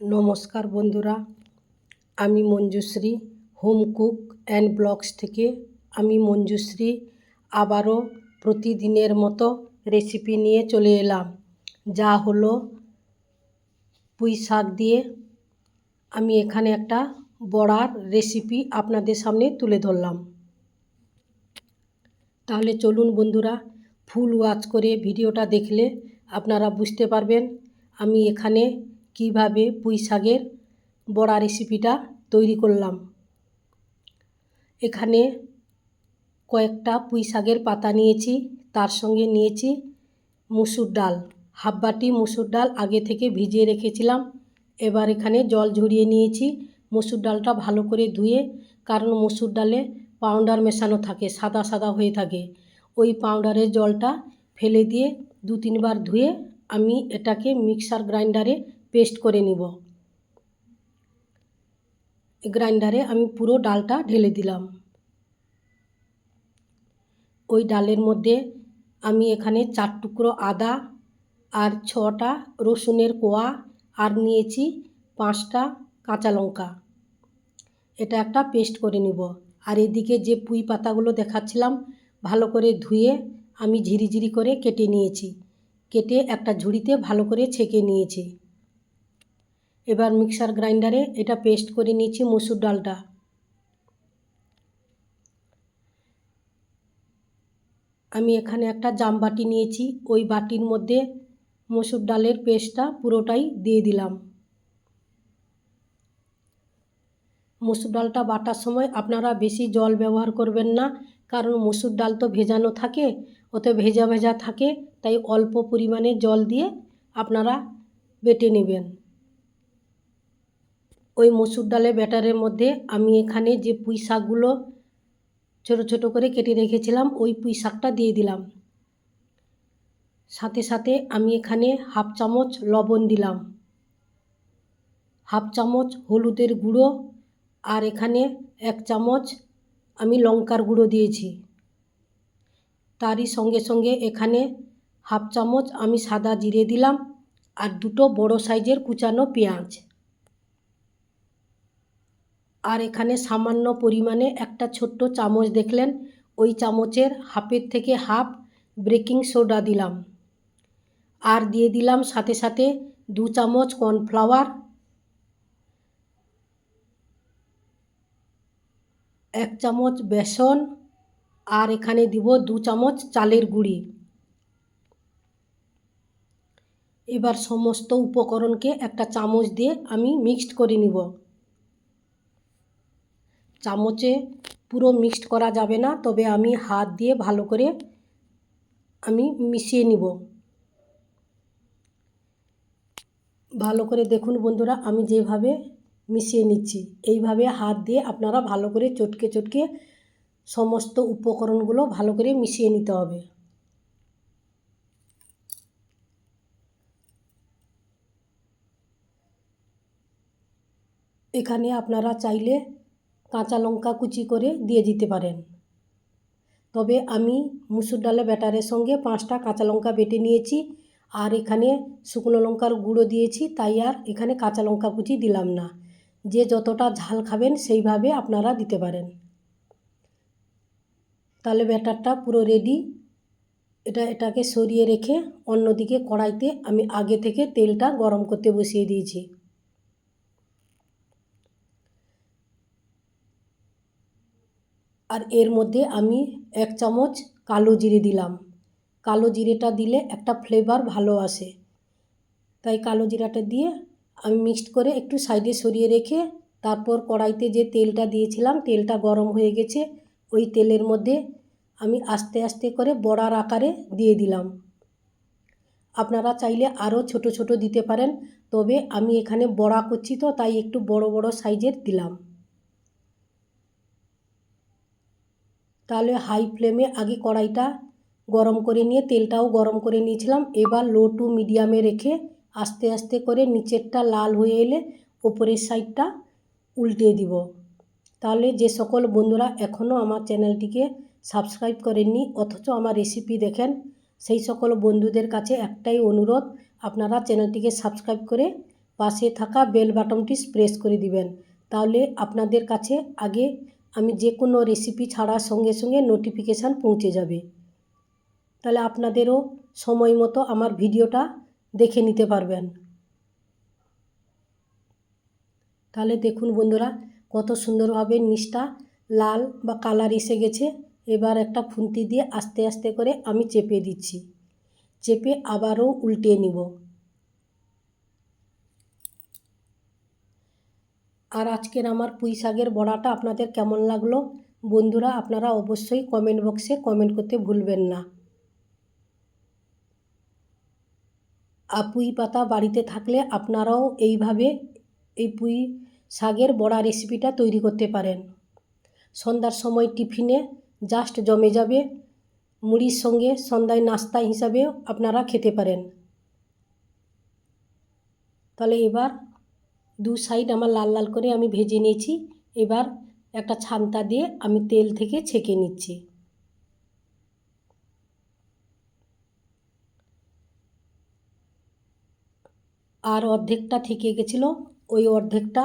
নমস্কার বন্ধুরা, আমি Manjushree, home cook and vlogs থেকে। আমি মঞ্জুশ্রী, আবারও প্রতিদিনের মতো রেসিপি নিয়ে চলে এলাম। যা হলো পুঁই শাক দিয়ে। আমি এখানে একটা বড়ার রেসিপি আপনাদের সামনে তুলে ধরলাম। তাহলে চলুন বন্ধুরা, ফুল ওয়াচ করে ভিডিওটা দেখলে আপনারা বুঝতে পারবেন। আমি এখানে কীভাবে পুঁই শাকের বড়া রেসিপিটা তৈরি করলাম। এখানে কয়েকটা পুঁই শাকের পাতা নিয়েছি, তার সঙ্গে নিয়েছি মুসুর ডাল। হাফ বাটি মুসুর ডাল আগে থেকে ভিজিয়ে রেখেছিলাম। এবার এখানে জল ঝরিয়ে নিয়েছি। মসুর ডালটা ভালো করে ধুয়ে, কারণ মসুর ডালে পাউডার মেশানো থাকে, সাদা সাদা হয়ে থাকে। ওই পাউডারের জলটা ফেলে দিয়ে দু তিনবার ধুয়ে আমি এটাকে মিক্সার গ্রাইন্ডারে পেস্ট করে নিব। গ্রাইন্ডারে আমি পুরো ডালটা ঢেলে দিলাম। ওই ডালের মধ্যে আমি এখানে চার টুকরো আদা আর ছটা রসুনের কোয়া আর নিয়েছি পাঁচটা কাঁচা লঙ্কা। এটা একটা পেস্ট করে নিব। আর এদিকে যে পুঁই পাতাগুলো দেখাচ্ছিলাম, ভালো করে ধুয়ে আমি ঝিরিঝিরি করে কেটে নিয়েছি। কেটে একটা ঝুড়িতে ভালো করে ছেঁকে নিয়েছি। এবার মিক্সার গ্রাইন্ডারে এটা পেস্ট করে নিয়েছি মসুর ডালটা। আমি এখানে একটা জাম বাটি নিয়েছি, ওই বাটির মধ্যে মসুর ডালের পেস্টটা পুরোটাই দিয়ে দিলাম। মসুর ডালটা বাটার সময় আপনারা বেশি জল ব্যবহার করবেন না, কারণ মসুর ডাল তো ভেজানো থাকে, ওতে ভেজা ভেজা থাকে, তাই অল্প পরিমাণে জল দিয়ে আপনারা বেটে নেবেন। ওই মসুর ডালের ব্যাটারের মধ্যে আমি এখানে যে পুঁই শাকগুলো ছোটো ছোটো করে কেটে রেখেছিলাম, ওই পুঁই শাকটা দিয়ে দিলাম। সাথে সাথে আমি এখানে হাফ চামচ লবণ দিলাম। হাফ চামচ হলুদের গুঁড়ো আর এখানে এক চামচ আমি লঙ্কার গুঁড়ো দিয়েছি। তারই সঙ্গে সঙ্গে এখানে হাফ চামচ আমি সাদা জিরে দিলাম আর দুটো বড় সাইজের কুচানো পেঁয়াজ। আর এখানে সামান্য পরিমাণে একটা ছোট্ট চামচ দেখলেন। ওই চামচের হাফের থেকে হাফ বেকিং সোডা দিলাম। আর দিয়ে দিলাম সাথে সাথে দু চামচ কর্নফ্লাওয়ার। এক চামচ বেসন। আর এখানে দিব দু চামচ চালের গুঁড়ি। এবার সমস্ত উপকরণকে একটা চামচ দিয়ে আমি মিক্সড করে নিব। চামচে পুরো মিক্সড করা যাবে না, তবে আমি হাত দিয়ে ভালো করে আমি মিশিয়ে নিব। ভালো করে দেখুন বন্ধুরা, আমি যেভাবে মিশিয়ে নিচ্ছি, এইভাবে হাত দিয়ে আপনারা ভালো করে চটকে চটকে সমস্ত উপকরণগুলো ভালো করে মিশিয়ে নিতে হবে। এখানে আপনারা চাইলে কাঁচা লঙ্কা কুচি করে দিয়ে দিতে পারেন। তবে আমি মুসুর ডালের ব্যাটারের সঙ্গে পাঁচটা কাঁচা লঙ্কা বেটে নিয়েছি আর এখানে শুকনো লঙ্কার গুঁড়ো দিয়েছি, তাই আর এখানে কাঁচা লঙ্কা কুচি দিলাম না। যে যতটা ঝাল খাবেন সেইভাবে আপনারা দিতে পারেন। তাহলে ব্যাটারটা পুরো রেডি এটা, এটাকে সরিয়ে রেখে অন্যদিকে কড়াইতে আমি আগে থেকে তেলটা গরম করতে বসিয়ে দিয়েছি। আর এর মধ্যে আমি এক চামচ কালো জিরে দিলাম। কালো জিরেটা দিলে একটা ফ্লেভার ভালো আসে। তাই কালো জিরাটা দিয়ে আমি মিক্সড করে একটু সাইডে সরিয়ে রেখে তারপর কড়াইতে যে তেলটা দিয়েছিলাম, তেলটা গরম হয়ে গেছে, ওই তেলের মধ্যে আমি আস্তে আস্তে করে বড়ার আকারে দিয়ে দিলাম। আপনারা চাইলে আরও ছোট ছোট দিতে পারেন, তবে আমি এখানে বড়া করছি তো, তাই একটু বড় বড় সাইজের দিলাম। তাহলে হাই ফ্লেমে আগে কড়াইটা গরম করে নিয়ে তেলটাও গরম করে নিয়েছিলাম। এবার লো টু মিডিয়ামে রেখে আস্তে আস্তে করে নিচেরটা লাল হয়ে এলে ওপরের সাইডটা উল্টে দিব। তাহলে যে সকল বন্ধুরা এখনও আমার চ্যানেলটিকে সাবস্ক্রাইব করেননি, অথচ আমার রেসিপি দেখেন, সেই সকল বন্ধুদের কাছে একটাই অনুরোধ, আপনারা চ্যানেলটিকে সাবস্ক্রাইব করে পাশে থাকা বেল বাটনটি প্রেস করে দিবেন। তাহলে আপনাদের কাছে আগে আমি যে কোনো রেসিপি ছাড়ার সঙ্গে সঙ্গে নোটিফিকেশান পৌঁছে যাবে। তাহলে আপনাদেরও সময় মতো আমার ভিডিওটা দেখে নিতে পারবেন। তাহলে দেখুন বন্ধুরা, কত সুন্দরভাবে নিচটা লাল বা কালার এসে গেছে। এবার একটা খুন্তি দিয়ে আস্তে আস্তে করে আমি চেপে দিচ্ছি। চেপে আবারও উল্টে নিব। আর আজকের আমার পুঁই শাকের বড়াটা আপনাদের কেমন লাগল? বন্ধুরা, আপনারা অবশ্যই কমেন্ট বক্সে কমেন্ট করতে ভুলবেন না। আর পুঁই পাতা বাড়িতে থাকলে আপনারাও এইভাবে এই পুঁই শাকের বড়া রেসিপিটা তৈরি করতে পারেন। সন্ধ্যার সময় টিফিনে জাস্ট জমে যাবে মুড়ির সঙ্গে সন্ধ্যায় নাস্তা হিসাবেও আপনারা খেতে পারেন। তাহলে এবার দু সাইড আমার লাল লাল করে আমি ভেজে নিয়েছি। এবার একটা ছান্তা দিয়ে আমি তেল থেকে ছেঁকে নিচ্ছি। আর অর্ধেকটা থেকে গেছিল, ওই অর্ধেকটা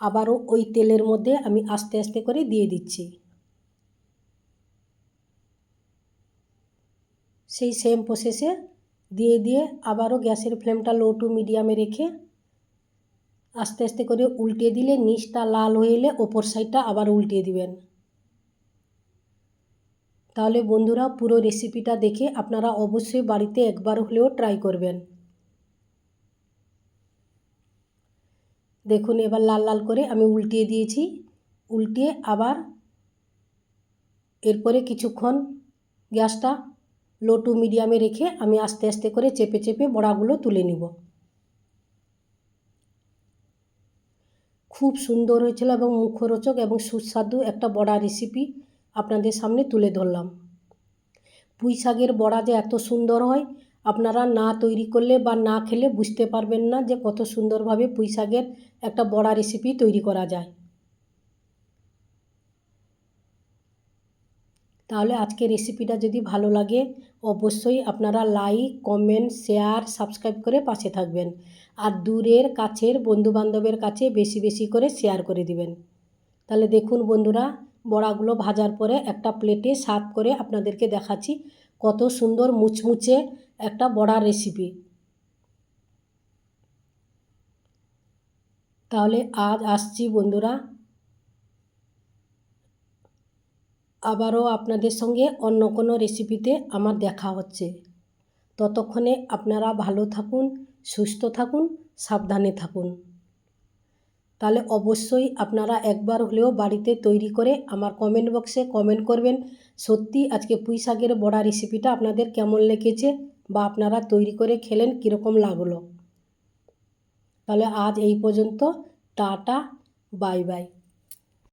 আবারও ওই তেলের মধ্যে আমি আস্তে আস্তে করে দিয়ে দিচ্ছি। সেই সেম প্রসেসে দিয়ে দিয়ে আবারও গ্যাসের ফ্লেমটা লো টু মিডিয়ামে রেখে আস্তে আস্তে করে উল্টে দিলে নিচটা লাল হয়ে এলে ওপর সাইডটা আবার উল্টে দিবেন। তাহলে বন্ধুরা পুরো রেসিপিটা দেখে আপনারা অবশ্যই বাড়িতে একবার হলেও ট্রাই করবেন। দেখুন এবার লাল লাল করে আমি উল্টিয়ে দিয়েছি। উল্টিয়ে আবার এরপরে কিছুক্ষণ গ্যাসটা লো টু মিডিয়ামে রেখে আমি আস্তে আস্তে করে চেপে চেপে বড়াগুলো তুলে নিব। খুব সুন্দর হয়েছিল এবং মুখরোচক এবং সুস্বাদু একটা বড়া রেসিপি আপনাদের সামনে তুলে ধরলাম। পুঁই শাকের বড়া যে এত সুন্দর হয়, আপনারা না তৈরি করলে বা না খেলে বুঝতে পারবেন না যে কত সুন্দরভাবে পুঁই শাকের একটা বড়া রেসিপি তৈরি করা যায়। তাহলে আজকে রেসিপিটা যদি ভালো লাগে, অবশ্যই আপনারা লাইক কমেন্ট শেয়ার সাবস্ক্রাইব করে পাশে থাকবেন। আর দূরের কাছের বন্ধুবান্ধবের কাছে বেশি বেশি করে শেয়ার করে দিবেন। তাহলে দেখুন বন্ধুরা, বড়াগুলো ভাজার পরে একটা প্লেটে সার্ভ করে আপনাদেরকে দেখাচ্ছি কত সুন্দর মুচমুচে একটা বড়া রেসিপি তাহলে আজ আসছি বন্ধুরা। আবারও আপনাদের সঙ্গে অন্য কোনো রেসিপিতে আমার দেখা হচ্ছে। ততক্ষণে আপনারা ভালো থাকুন, সুস্থ থাকুন, সাবধানে থাকুন। তাহলে অবশ্যই আপনারা একবার হলেও বাড়িতে তৈরি করে আমার কমেন্ট বক্সে কমেন্ট করবেন, সত্যি আজকে পুঁই শাকের বড়া রেসিপিটা আপনাদের কেমন লেগেছে বা আপনারা তৈরি করে খেলেন কীরকম লাগল। তাহলে আজ এই পর্যন্ত, টাটা, বাই বাই।